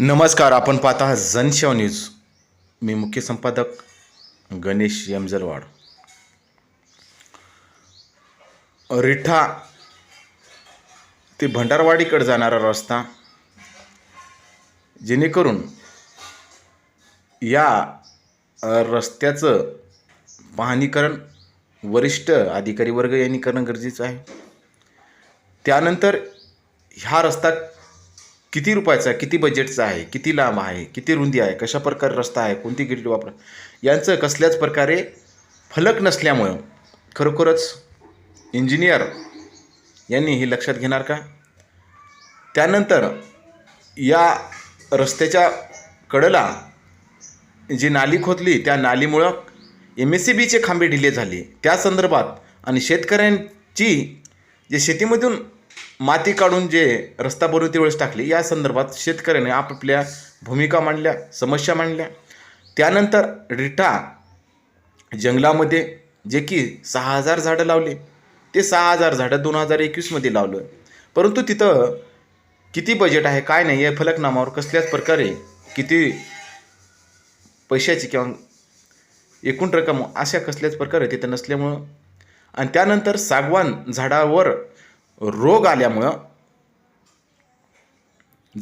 नमस्कार आपण पाहता आहात न्यूज. मी मुख्य संपादक गणेश यमजरवाड रिठा ते भंडारवाडीकडे जाणारा रस्ता जेणेकरून या रस्त्याचं पाहणीकरण वरिष्ठ अधिकारी वर्ग यांनी करणं गरजेचं आहे. त्यानंतर हा रस्ता किती रुपयाचा आहे किती बजेटचा आहे किती लांब आहे किती रुंदी आहे कशा प्रकारे रस्ता आहे कोणती गिरीट वापर यांचं कसल्याच प्रकारे फलक नसल्यामुळं खरोखरच इंजिनियर यांनी हे लक्षात घेणार का? त्यानंतर या रस्त्याच्या कडेला जी नाली खोदली त्या नालीमुळं एम एस सी बीचे खांबे ढिले झाले. त्या संदर्भात आणि शेतकऱ्यांची जे शेतीमधून माती काढून जे रस्ता बनवते वेळेस टाकली या संदर्भात शेतकऱ्याने आपापल्या भूमिका मांडल्या समस्या मांडल्या. त्यानंतर रिठा जंगलामध्ये जे की सहा हजार झाडं लावले. ते सहा हजार झाडं दोन हजार एकवीसमध्ये लावलं. परंतु तिथं किती बजेट आहे काय नाही या फलकनामावर कसल्याच प्रकारे किती पैशाची किंवा एकूण रक्कम अशा कसल्याच प्रकारे तिथं नसल्यामुळं. आणि त्यानंतर सागवान झाडावर रोग आल्यामुळं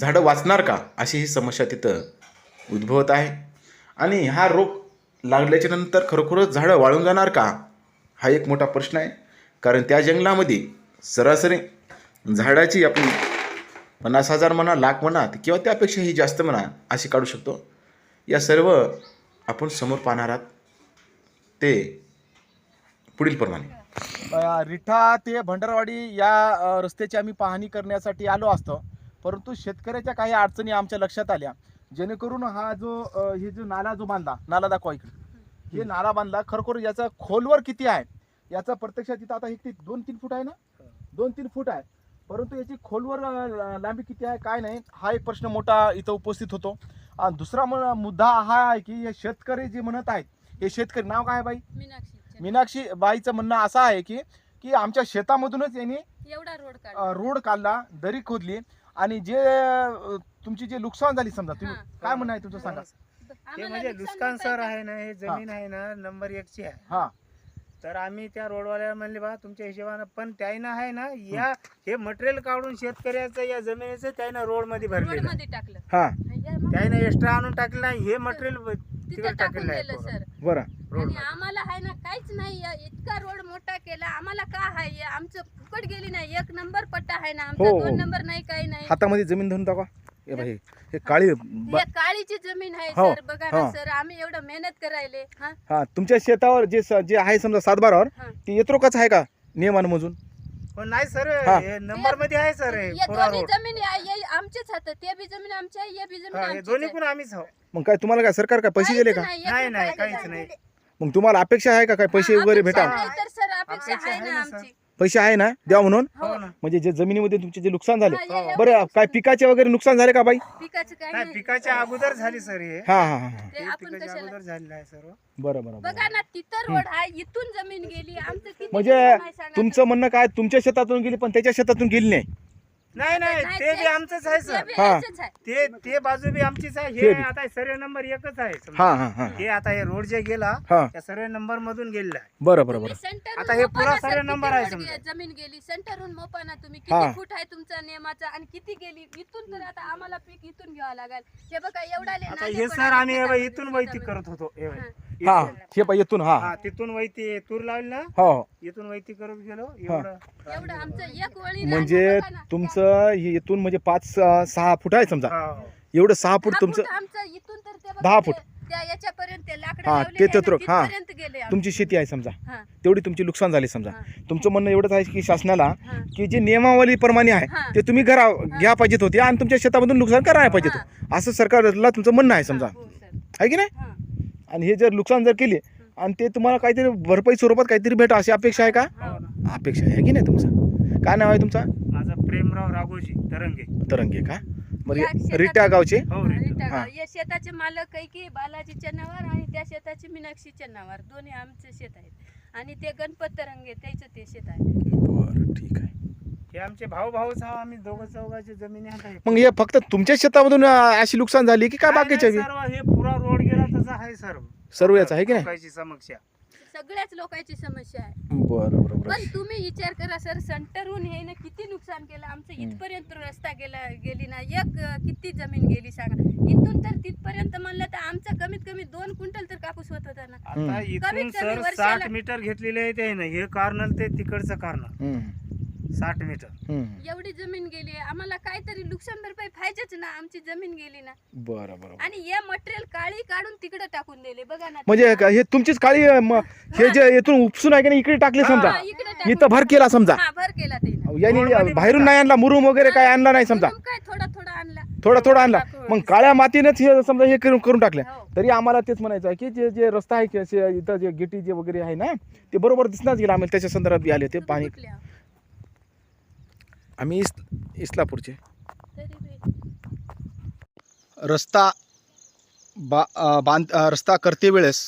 झाडं वाचणार का अशी ही समस्या तिथं उद्भवत आहे. आणि हा रोग लागल्याच्या नंतर खरोखरच झाडं वाळून जाणार का? हा एक मोठा प्रश्न आहे. कारण त्या जंगलामध्ये सरासरी झाडाची आपण पन्नास हजार म्हणा लाख म्हणा किंवा त्यापेक्षाही जास्त म्हणा अशी काढू शकतो. या सर्व आपण समोर पाहणार आहात. ते पुढील प्रमाणे. रिठा ते भंडारवाडी या रस्त्याची आम्ही पाहणी करण्यासाठी आलो असतो. परंतु शेतकऱ्याच्या काही अडचणी आमच्या लक्षात आल्या. जेणेकरून हा जो हे जो नाला जो बांधला नाला दाखवा इकडे. हे नाला बांधला खरोखर याचा खोलवर किती आहे? याचा प्रत्यक्षात तिथं आता हे दोन तीन फूट आहे ना? दोन तीन फूट आहे. परंतु याची खोलवर लांबी किती आहे काय नाही हा एक प्रश्न मोठा इथं उपस्थित होतो. आणि दुसरा मुद्दा हा आहे की हे शेतकरी जे म्हणत आहेत हे शेतकरी नाव काय आहे बाई? मीनाक्षी. मीनाक्षी बाईचं म्हणणं असं आहे की की आमच्या शेतामधूनच यांनी एवढा रोड रोड काढला दरी खोदली. आणि जे तुमची जे नुकसान झाली समजा तुम्ही हा. काय म्हणणं आहे तुमचं सांगा? हे म्हणजे नुकसान सर आहे ना हे जमीन आहे ना नंबर एकची आहे. हा. तर आम्ही त्या रोडवाल्याला म्हणले बा तुमच्या हिशोबानं पण त्यानं आहे ना या हे मटेरियल काढून शेतकऱ्याचं या जमिनीचं त्यानं रोडमध्ये भरलेलं. मध्ये टाकलं. हा. त्यानं एक्स्ट्रा आणून टाकलं नाही हे मटेरियल तिकडे टाकलेलं आहे बरं. रोड आणि आम्हाला आहे ना काहीच नाही या इतका रोड मोठा केला. आम्हाला का आहे? आमचं फुकट गेली नाही. एक नंबर पट्टा आहे ना हो, आमचा. हो. दोन नंबर नाही काही नाही. हातामध्ये जमीन धरून टाका? हे बाई हे काळी ब- हे काळीची जमीन आहे हो, सर. बघा हा. ना सर आम्ही एवढं मेहनत करायले. हा? हा तुमच्या शेतावर जे स- जे आहे समजा सातबारावर हा. ते येत्रोकाच आहे का नियमानुमोजून पण नाही सर. हा. हे नंबरमध्ये आहे सर. हे या पुरा दोन्ही रोड जमीन या- या- आमचेच हात ते बी जमीन आमची आहे या बी जमीन हा, हे आमचीच दोन्ही आहे. पण आम्हीच आहो मग काय तुम्हाला काय सरकार काय पैसे दिले काहीच का एक नाही, नाही, रुपया काहीच दिला नाही. मग तुम्हाला अपेक्षा आहे का काय? पैसे हा, वगैरे भेटा आहे तर सर अपेक्षा अपेक्षा आहे आहे ना ना, सर. आमची. पैसे आहे ना? द्या म्हणून. हो. हो ना. म्हणजे जे जमिनीमध्ये तुमचे जे नुकसान झाले. हा, एवढं बरं काय पिकाचे वगैरे नुकसान झाले का बाई? पिकाचं काय नाही नाही. पिकाच्या अगोदर झाली सर हे. हा हा हा हा. ते हे आपण पिकाच्या कशाला? अगोदर झालेलं आहे सर्व बरं बरं बरं. बघा ना तिथं रोड आहे इथून जमीन गेली आमचं किती म्हणजे नुकसान आहे सांगा तुमचं म्हणणं काय? तुमच्या शेतातून गेली पण त्याच्या शेतातून गेली नाही. नाही नाही ते बी आमचंच आहे ते सर. हा. ते ते बाजू बी आमचीच आहे. हे. आता सर्व नंबर एकच आहे. समजा. हा हा हा. हे आता हे रोड जे गेला हा. त्या सर्व नंबर मधून गेलेला आहे. बरं बरं तुम्ही बरं सेंटरहून आता हे पुरा ना सारे सर, नंबर आहे समजा. जमीन गेली. सेंटरहून मोपा ना तुम्ही हा. किती फूट आहे तुमचा नियमाचा आणि किती गेली? इथून तर आता आम्हाला पीक इथून घ्यावं लागेल. हे बघा एवढा आता हे सर आम्ही हे बघ इथून वैती करत होतो. हे बघ. हा इथून. हे पाहिजे हा. हा तिथून वैती तूर लावली ना? हो. इथून वैती करत गेलो. एवढं. एवढं आमचं एक वळी म्हणजे रान बघा ना. तुमचं हे येथून म्हणजे पाच सहा सहा फूट आहे समजा हा, हो. एवढं सहा फूट तुमचं फूट आमचं इथून तर ते बघा दहा ते- फूट. त्या याच्यापर्यंत ते लाकडं हा, लावलेली ते आहे ना, चतुरक, हा. तिथपर्यंत गेले आमचे. तुमची शेती आहे समजा हा, तेवढी तुमची नुकसान झाली समजा हा. तुमचं म्हणणं एवढंच आहे की शासनाला हा. की जे नियमावलीप्रमाणे आहे हा. ते तुम्ही करा घ्या पाहिजेत होते आणि तुमच्या शेतामधून नुकसान करायला पाहिजे होतं असं सरकारला तुमचं म्हणणं आहे समजा हो, सर. आहे की नाही हा. आणि हे जर नुकसान जर केले आणि ते तुम्हाला काहीतरी भरपाई स्वरूपात काहीतरी भेटा अशी अपेक्षा आहे का हो. अपेक्षा आहे की नाही तुमचं काय नाव आहे तुमचं प्रेमराव राघोजी तरंगे. तरंगे का? बरं या हे शेतात- रिट्या गावचे? हो हा, हा. या शेताचे मालक काही की बालाजीच्या नावावर आणि त्या शेताचे मीनाक्षीच्या नावावर दोन्ही आमचे शेत आहेत. आणि ते गणपत तरंगे त्याचं ते शेत आहे. बरं ठीक आहे. हे आमचे भाऊ भाऊच आहो आम्ही दोघं चौघाची जमिनी आता हे- मग हे फक्त तुमच्या शेतामधून अं, अशी नुकसान झाली की काय नाही, बाकीच्या नाही, सर्व हे पुरा रोड गेला तसा आहे सर्व. सर्व याचं आहे की नाही? लोकांची समस्या. सगळ्याच लोकांची समस्या आहे. बरं बरं बरं. पण तुम्ही विचार करा सर सेंटरहून हे ना किती नुकसान केलं? आमचं. इथपर्यंत रस्ता गेला गेली ना एक अं, किती जमीन गेली सांगा. इथून तर तिथपर्यंत म्हणलं तर आमचं कमीत कमी दोन क्विंटल तर कापूस होत होता ना. इथून कमीत कमी सर वर्षाला- साठ मीटर घेतलेले आहे ते ना हे कार्नल ते तिकडचं कार्नल हम्म, साठ मीटर. हम्म. एवढी जमीन गेली आम्हाला काहीतरी नुकसान भरपाई पाहिजेच ना आमची जमीन गेली ना. बरं बरं आणि हे मटेरियल काळी काढून तिकडे टाकून दिले बघा ना. म्हणजे का- हे तुमचीच काळी अं, म- हे जे इथून उपसून आहे की नाही इकडे टाकले समजा. हा, इकडे टाकून इथं भर केला समजा. हा भर केला ते. यांनी बाहेरून. नाही आणला मुरुम वगैरे काय आणला नाही समजा. काय थोडा थोडा आणला. थोडा थोडा आणला. मग काळ्या मातीनेच हे समजा हे करून करून टाकलं. हो. तरी आम्हाला तेच म्हणायचं आहे की जे जे रस्ता आहे की असे इथं जे गिटी जे वगैरे आहे ना ते बरोबर दिसणारच गेलं. आम्हाला त्याच्या संदर्भात बी आले होते तुम्ही पाणी. कुठले आहो? आम्ही इस इस्लापूरचे. रस्ता बा बांध रस्ता करते वेळेस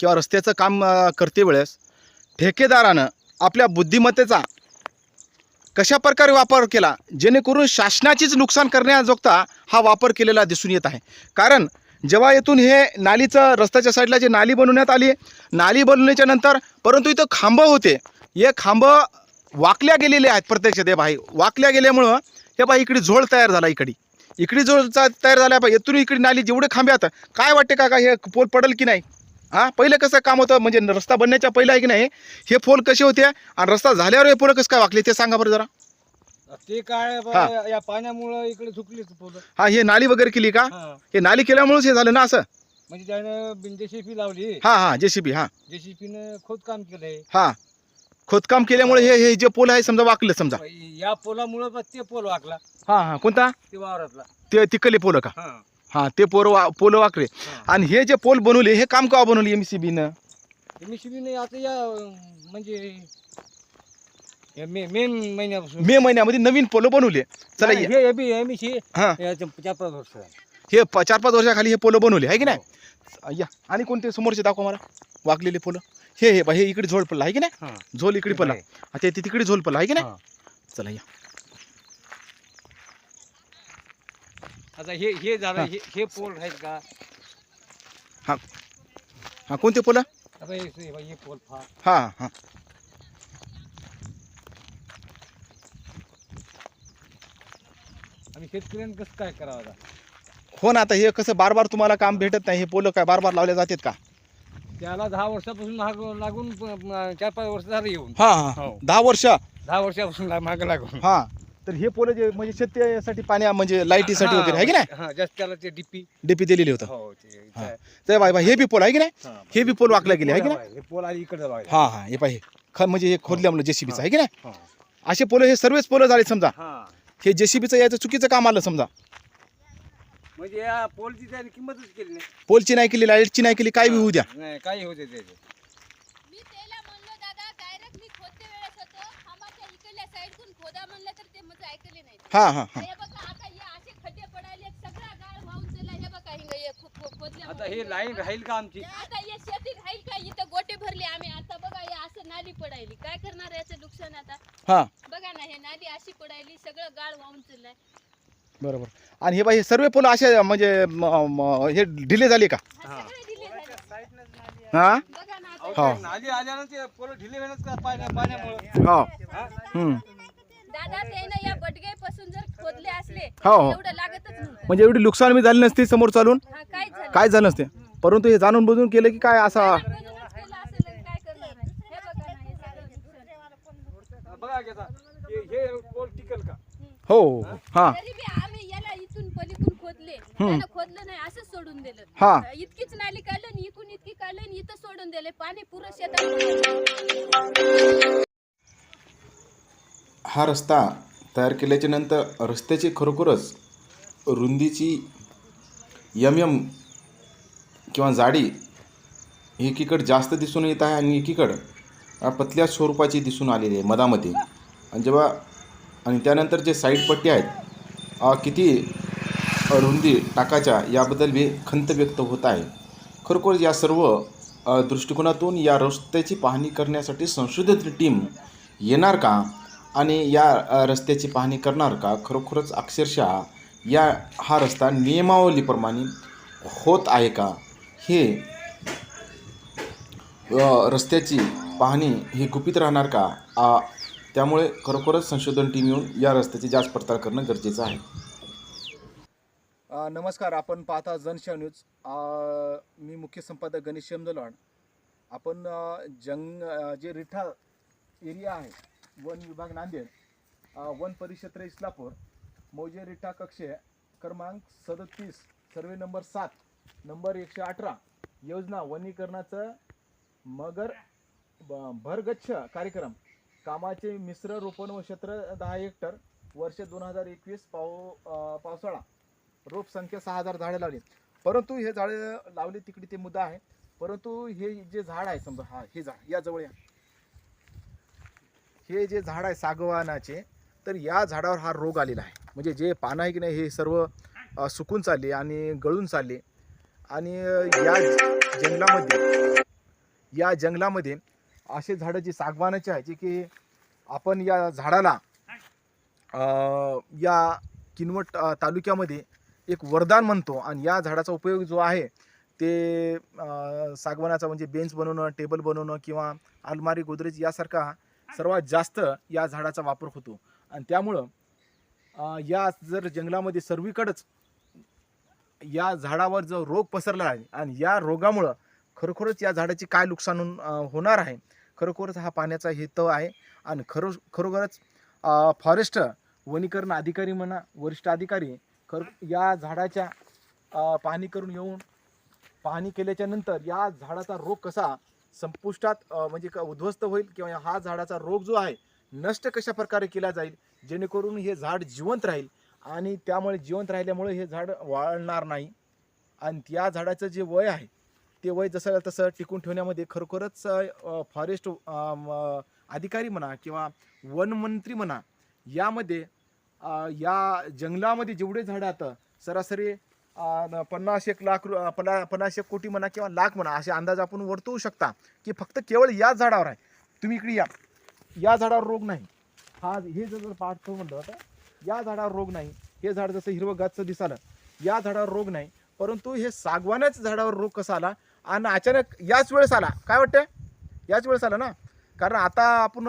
किंवा रस्त्याचं काम करते वेळेस ठेकेदारानं आपल्या बुद्धिमत्तेचा कशा प्रकारे वापर केला जेणेकरून शासनाचीच नुकसान करण्याजोगता हा वापर केलेला दिसून येत आहे. कारण जेव्हा येथून हे नालीचं रस्त्याच्या साईडला जे नाली बनवण्यात आली नाली बनवण्याच्या नंतर परंतु इथं खांब होते. हे खांब वाकल्या गेलेले आहेत प्रत्यक्षात हे बाई वाकल्या गेल्यामुळं हे बाई इकडे झोळ तयार झाला इकडे. इकडे झोळ तयार झाला पाहिजे येथून इकडे नाली जेवढे खांबे आता काय वाटते का का हे पोल पडल की नाही? हां? पहिलं कसं काम होतं? म्हणजे रस्ता बनण्याच्या पहिलं आहे की नाही? हे पोल कसे होते? आणि रस्ता झाल्यावर हे पोल कसं काय वाकले? ते सांगा बरं जरा. ते काय या पाण्यामुळं इकडे झुकलीच पोलं. हा हे नाली वगैरे केली का? हा. नाली केल्यामुळेच हे झालं ना असं? म्हणजे त्यानं जेसीपी लावली. हां हां जेसीबी हां. जेसीपीनं खोदकाम केलंय. हां. खोदकाम केल्यामुळे हे हे जे पोल आहे समजा वाकलं समजा. या पोलामुळं बा ते पोल वाकला. हां हां. कोणता? ते वावरातला. ते तिकडले पोलं का? हा. हां ते पोरं वा पोलं वाकले. हा. आणि हे जे पोल बनवले हे काम का बनवले एम सी बीनं एमसीबीने आता या अं, म्हणजे या मे मेन महिन्यापासून. मे महिन्यामध्ये नवीन पोलं बनवले. चला नाही, हे एमसी हां चार पाच वर्ष झाली. हे प चार पाच वर्षाखाली हे पोलं बनवले आहे की नाही? या. आणि कोणते? समोरचे दाखवा मला. वाकलेले पोलं. हे हे बा हे इकडे झोल पडला आहे की नाही? हा. झोल इकडे पडला. आता ते तिकडे झोल पडला आहे की नाही? हा. चला या. आता हे हे झालं हा. हे हे पोल आहेत का? हाँ. कोणते पोलं? आता हे हे हे पोल फा हाँ हाँ. आणि शेतकऱ्यांनी कसं काय करावं आता? हो ना आता हे कसं बार बार तुम्हाला काम भेटत नाही हे पोलं काय बार बार लावले जातात का? त्याला दहा वर्षापासून महाग लागून प- चार पाच वर्ष झालं येऊन. हां हां. हो. दहा वर्ष? दहा वर्षापासून ला- महाग लागून. हां. तर हे पोलं जे म्हणजे शेतीसाठी पाण्या म्हणजे लाईटीसाठी वगैरे आहे की नाही? हा जास्त त्याला ते डीपी. डीपी दिलेली होतं. हो ते हा. तर बाय बाय हे बी पोल आहे की नाही? हा. हे बी पोल वाकल्या गेले आहे की नाही? हे पोल आली इकडे हां हां हे पाहिजे ख म्हणजे हे खोदल्यामुळे जेसीबीचं आहे की नाही? हा. असे पोलं हे सर्वच पोलं झाले समजा. हा. हे जेसीबीचं याचं चुकीचं काम आलं समजा. म्हणजे या पोलची त्याने किंमतच केली नाही. पोलची नाही केली लाईटची नाही केली काय बी होऊ द्या. नाही काही होते त्याचे मी त्याला म्हणलं दादा डायरेक्ट मी खोदते वेळेस होतो. खांबाच्या इकडल्या साईडतून खोदा म्हणलं तर ते माझं ऐकले नाही. हां हां हां. हे बघा आता हे असे खड्डे पडायले सगळा गाळ वाहून हे बघा हिंग हे खो- खो- खोदल्यामुळे. आता हे लाईन राहील का आमची? आता हे शेतीत राहील का? इथं गोटे भरले आम्ही. आता बघा हे असं नाली पडायली. काय करणार याचं नुकसान आता? हां. बघा ना हे नाली अशी पडायली सगळं गाळ वाहून चाललाय. बरोबर आणि हे बाई हे सर्व पोलं असे म्हणजे म- म- हे ढिले झाले का हा. हां बघा ना हो. आता. नाली आल्यानंतर ते पोल ढिले होण्याच का पाण्या पाण्यामुळे हो हम्म. दादा त्यानं या बडग्यापासून जर खोदले असले हो, हो. एवढं लागतच नव्हतं म्हणजे एवढी नुकसान बी झाली नसती समोर चालून हा काय झालं काय झालं नसते परंतु हे जाणून बुजून केलं की काय असा म्हणूनच केलं असेल आणि काय करणार आहे? हे बघा ना हे नुकसान. बघा हे हे टिकल का हो हो हां तरी आम्ही याला इथून पलीकडून खोदले त्यानं खोदलं नाही असंच सोडून दिलं. हा. इतकीच नाली काढलं आणि इकून इतकी काढलं आणि इथं सोडून दिले. पाणी पुरं शेतात. हा रस्ता तयार केल्याच्यानंतर रस्त्याची खरोखरच रुंदीची यम यम किंवा जाडी एकीकडं जास्त दिसून येत आहे आणि एकीकडं अ, पतल्या स्वरूपाची दिसून आलेली आहे मधामध्ये. आणि जेव्हा आणि त्यानंतर जे साईड पट्टी आहेत अ, किती रुंदी टाकाच्या याबद्दल मी खंत व्यक्त होत आहे. खरोखर या सर्व दृष्टिकोनातून या रस्त्याची पाहणी करण्यासाठी संशोधित टीम येणार का? आणि या रस्त्याची पाहणी करणार का? खरोखरच अक्षरशः या हा रस्ता नियमावलीप्रमाणे होत आहे का? हे रस्त्याची पाहणी ही गुपित राहणार का? त्यामुळे खरोखरच संशोधन टीम येऊन या रस्त्याची जाच पडताळ करणं गरजेचं आहे. नमस्कार आपण पाहता जनशा न्यूज. मी मुख्य संपादक गणेश शेमदलवाड आपण जंग जे रिठा एरिया आहे वन विभाग नांदेड वन परिक्षेत्र इस्लापूर मौजे रिठा कक्षे क्रमांक सदतीस सर्वे नंबर सात नंबर एकशे अठरा योजना वनीकरणाचं मगर ब- भरगच्छ कार्यक्रम कामाचे मिश्र रोपण व क्षेत्र दहा हेक्टर वर्ष दोन हजार एकवीस पाव पावसाळा. रोप संख्या सहा हजार झाडे लावली. परंतु हे झाडे लावले तिकडे ते मुद्दा आहे. परंतु हे जे झाड आहे समजा हा हे झाड या जवळ या. हे जे झाड आहे सागवानाचे तर या झाडावर हा रोग आलेला आहे. म्हणजे जे पानं आहे की नाही हे सर्व सुकून चालले आणि गळून चालले. आणि या जंगलामध्ये या जंगलामध्ये असे झाडं जे सागवानाचे आहे जे की आपण या झाडाला या किनवट तालुक्यामध्ये एक वरदान म्हणतो आणि या झाडाचा उपयोग जो आहे ते सागवानाचा म्हणजे बेंच बनवणं टेबल बनवणं किंवा अलमारी गोदरेज यासारखा सर्वात जास्त या झाडाचा वापर होतो. आणि त्यामुळं या जर जंगलामध्ये सर्वीकडंच या झाडावर जो रोग पसरला आहे आणि या रोगामुळं खरोखरच या झाडाची काय नुकसान होऊन- होणार आहे? खरोखरच हा पाण्याचा हेतव आहे आणि खरो खरोखरच फॉरेस्ट वनीकरण अधिकारी म्हणा वरिष्ठ अधिकारी खर या झाडाच्या पाहणी करून येऊन पाहणी केल्याच्यानंतर या झाडाचा रोग कसा संपुष्टात म्हणजे क- उद्ध्वस्त होईल किंवा हा झाडाचा रोग जो आहे नष्ट कशा प्रकारे केला जाईल जेणेकरून हे झाड जिवंत राहील आणि त्यामुळे जिवंत राहिल्यामुळे हे झाड वाळणार नाही. आणि त्या झाडाचं जे वय आहे ते वय जसं तसं टिकून ठेवण्यामध्ये खरोखरच फॉरेस्ट म, अधिकारी म्हणा किंवा वनमंत्री म्हणा यामध्ये या जंगलामध्ये जेवढे झाडं आता सरासरी पन्नास एक लाख रु- अ, पन्ना पन्नास एक कोटी म्हणा किंवा लाख म्हणा असे अंदाज आपण वर्तवू शकता की फक्त केवळ याच झाडावर आहे. तुम्ही इकडे या. या झाडावर रोग नाही. हा हे जर पाठ म्हणलं तर या झाडावर रोग नाही. हे झाड जसं हिरवं गाचं दिसालं या झाडावर रोग नाही. परंतु हे सागवानच झाडावर रोग कसा आला? आणि अचानक याच वेळेस आला. काय वाटतंय? याच वेळेस आला ना? कारण आता आपण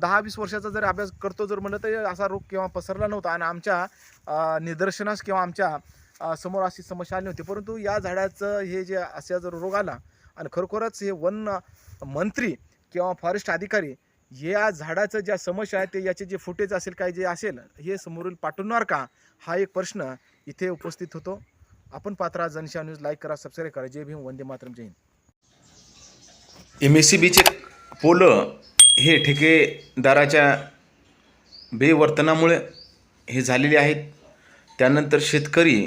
दहा वीस वर्षाचा जर अभ्यास करतो जर म्हणलं तर असा रोग केव्हा पसरला नव्हता आणि आमच्या निदर्शनास किंवा आमच्यासमोर अशी समस्या आली नव्हती. परंतु या झाडाचं हे जे असा जर रोग आला आणि खरोखरच हे वन मंत्री किंवा फॉरेस्ट अधिकारी या झाडाचं ज्या समस्या आहे ते याचे जे फुटेज असेल काय जे असेल हे समोरील पाठवणार का? हा एक प्रश्न इथे उपस्थित होतो. आपण पात्रा जनशा न्यूज. लाईक करा सबस्क्राईब करा. जय भीम. वंदे मातरम. जय हिंद. एम एस सी बीचे पोलं हे ठेकेदाराच्या बेवर्तनामुळे हे झालेले आहेत. त्यानंतर शेतकरी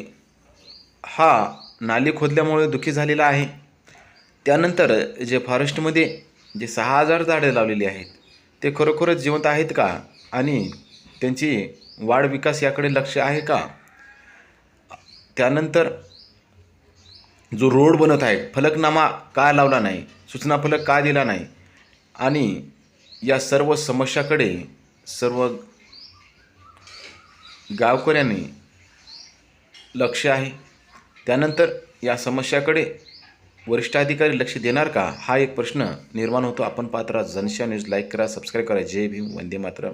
हा नाली खोदल्यामुळे दुखी झालेला आहे. त्यानंतर जे फॉरेस्टमध्ये जे सहा हजार झाडे लावलेली आहेत ते खरोखरच जिवंत आहेत का? आणि त्यांची वाढ विकास याकडे लक्ष आहे का? त्यानंतर जो रोड बनत आहे फलकनामा का लावला नाही? सूचना फलक का दिला नाही? आणि या सर्व समस्याकडे सर्व गावकऱ्यांनी लक्ष आहे. त्यानंतर या समस्याकडे वरिष्ठ अधिकारी लक्ष देणार का? हा एक प्रश्न निर्माण होतो. आपण पात्र जनशा न्यूज लाईक करा सबस्क्राईब करा. जय भीम. वंदे मात्र